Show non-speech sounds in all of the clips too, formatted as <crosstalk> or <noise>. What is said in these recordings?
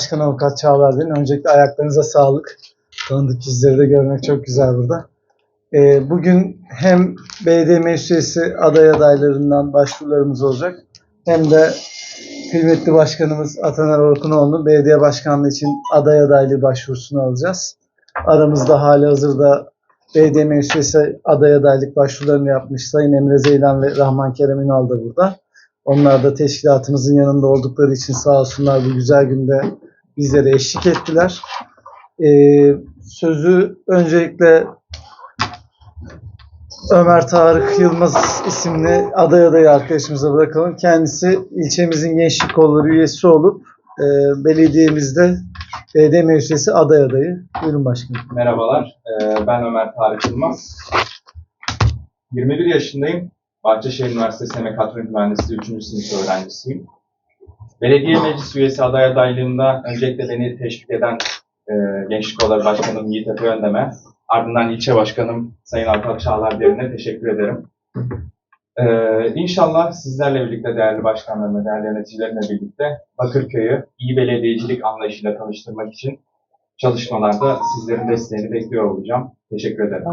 Başkan Avukat Çağlar Bey'in. Öncelikle ayaklarınıza sağlık. Tanıdık yüzleri de görmek çok güzel burada. Ee, bugün hem belediye meclis üyesi aday adaylarından başvurularımız olacak. Hem de kıymetli başkanımız Ataner Orkunoğlu'nun belediye başkanlığı için aday adaylığı başvurusunu alacağız. Aramızda hali hazırda belediye meclis üyesi aday adaylık başvurularını yapmış Sayın Emre Zeylan ve Rahman Kerem Ünal da burada. Onlar da teşkilatımızın yanında oldukları için sağ olsunlar bu güzel günde bizlere eşlik ettiler. Ee, sözü öncelikle Ömer Tarık Yılmaz isimli aday adayı arkadaşımıza bırakalım. Kendisi ilçemizin gençlik kolları üyesi olup e, belediyemizde belediye meclisi aday adayı. Buyurun başkanım. Merhabalar, ee, ben Ömer Tarık Yılmaz. 21 yaşındayım. Bahçeşehir Üniversitesi Mekatronik Mühendisliği 3. sınıf öğrencisiyim. Belediye meclis üyesi aday adaylığında öncelikle beni teşvik eden e, Gençlik Kolları Başkanım Yiğit Efe Öndem'e, ardından ilçe başkanım Sayın Altak Çağlar Derin'e teşekkür ederim. Ee, inşallah sizlerle birlikte değerli başkanlarımla, değerli yöneticilerimle birlikte Bakırköy'ü iyi belediyecilik anlayışıyla tanıştırmak için çalışmalarda sizlerin desteğini bekliyor olacağım. Teşekkür ederim.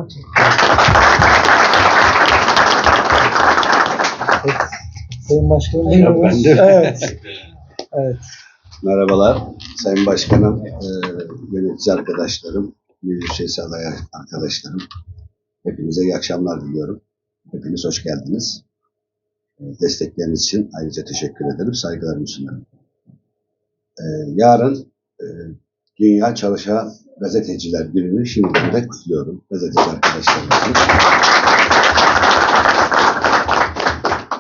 Sayın Başkanım. De. Evet. <laughs> Evet. Merhabalar Sayın Başkanım, e, yönetici arkadaşlarım, üyesi aday arkadaşlarım. Hepinize iyi akşamlar diliyorum. Hepiniz hoş geldiniz. E, destekleriniz için ayrıca teşekkür ederim, saygılarımı sunuyorum. E, yarın e, Dünya Çalışan Gazeteciler Günü'nü şimdiden de kutluyorum. Gazeteci arkadaşlarımızı.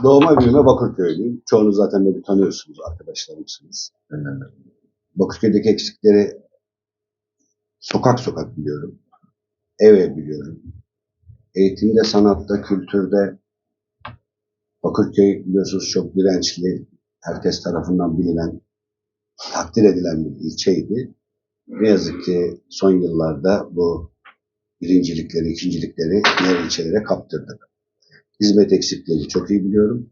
Doğma büyüme Bakırköylüyüm. Çoğunuz zaten beni tanıyorsunuz, arkadaşlarımsınız. Ee, Bakırköy'deki eksikleri sokak sokak biliyorum. Ev ev biliyorum. Eğitimde, sanatta, kültürde Bakırköy biliyorsunuz çok dirençli, herkes tarafından bilinen, takdir edilen bir ilçeydi. Ne yazık ki son yıllarda bu birincilikleri, ikincilikleri diğer ilçelere kaptırdık. Hizmet eksikliğini çok iyi biliyorum.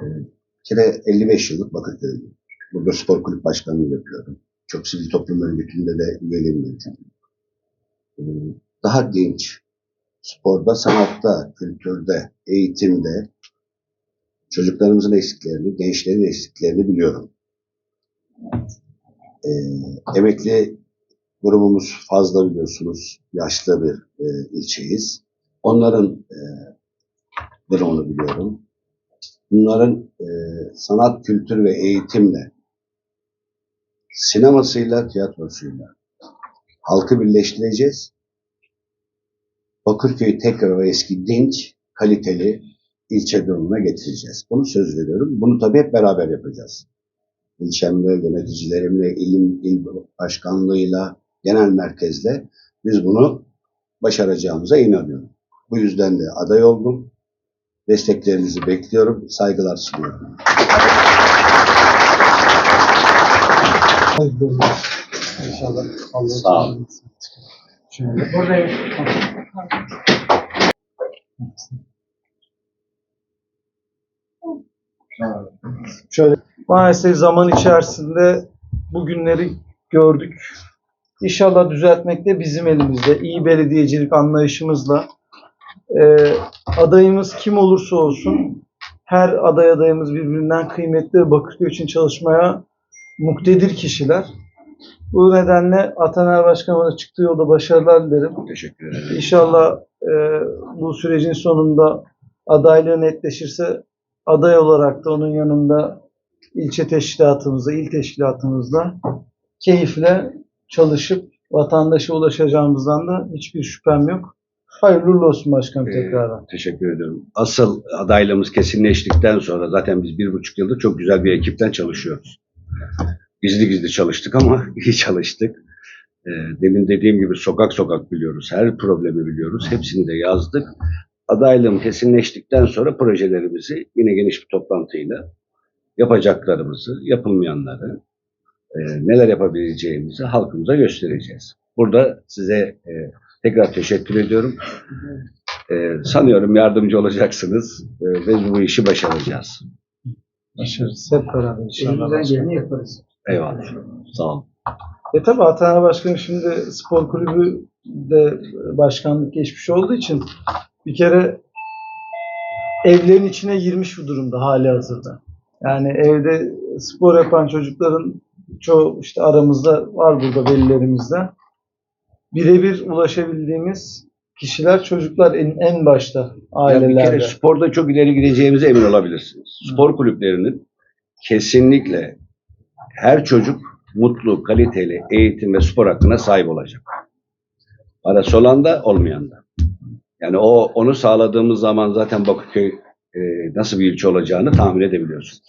Bir kere 55 yıllık Bakırköy'lüyüm. Burada spor kulüp başkanlığı yapıyorum. Çok sivil toplum örgütünde de üyeliğim mevcut. Ee, Daha genç, sporda, sanatta, kültürde, eğitimde çocuklarımızın eksiklerini, gençlerin eksiklerini biliyorum. Ee, emekli grubumuz fazla biliyorsunuz. Yaşlı bir e, ilçeyiz. Onların e, durumunu biliyorum. Bunların e, sanat, kültür ve eğitimle, sinemasıyla, tiyatrosuyla halkı birleştireceğiz. Bakırköy'ü tekrar o eski dinç, kaliteli ilçe durumuna getireceğiz. Bunu söz veriyorum. Bunu tabii hep beraber yapacağız. İlçemle, yöneticilerimle, ilim, il başkanlığıyla, genel merkezle biz bunu başaracağımıza inanıyorum. Bu yüzden de aday oldum. Desteklerinizi bekliyorum. Saygılar sunuyorum. İnşallah. Allah Sağ olun. Şöyle. Şöyle maalesef zaman içerisinde bugünleri gördük. İnşallah düzeltmek de bizim elimizde. İyi belediyecilik anlayışımızla. Ee, adayımız kim olursa olsun her aday adayımız birbirinden kıymetli ve Bakırköy için çalışmaya muktedir kişiler. Bu nedenle Ataner Başkanıma çıktığı yolda başarılar dilerim. Teşekkür ederim. İnşallah e, bu sürecin sonunda adaylığı netleşirse aday olarak da onun yanında ilçe teşkilatımızda, il teşkilatımızda keyifle çalışıp vatandaşa ulaşacağımızdan da hiçbir şüphem yok. Hayırlı olsun başkanım Ee, tekrardan. Teşekkür ediyorum. Asıl adaylığımız kesinleştikten sonra zaten biz bir buçuk yıldır çok güzel bir ekipten çalışıyoruz. Gizli gizli çalıştık ama <laughs> iyi çalıştık. Ee, demin dediğim gibi sokak sokak biliyoruz. Her problemi biliyoruz. Hepsini de yazdık. Adaylığım kesinleştikten sonra projelerimizi yine geniş bir toplantıyla yapacaklarımızı, yapılmayanları, e, neler yapabileceğimizi halkımıza göstereceğiz. Burada size e, tekrar teşekkür ediyorum. E, sanıyorum yardımcı olacaksınız e, ve bu işi başaracağız. Başarırız. Hep beraber inşallah. Elimizden geleni yaparız. Eyvallah. Sağ olun. E tabi Atana Başkanı şimdi spor kulübü de başkanlık geçmiş olduğu için bir kere evlerin içine girmiş bu durumda hali hazırda. Yani evde spor yapan çocukların çoğu işte aramızda var burada velilerimizde birebir ulaşabildiğimiz kişiler çocuklar en, en başta ailelerde. Yani bir kere sporda çok ileri gideceğimize emin olabilirsiniz. Spor kulüplerinin kesinlikle her çocuk mutlu, kaliteli eğitim ve spor hakkına sahip olacak. Parası olan da olmayan da. Yani o onu sağladığımız zaman zaten Bakırköy e, nasıl bir ilçe olacağını tahmin edebiliyorsunuz.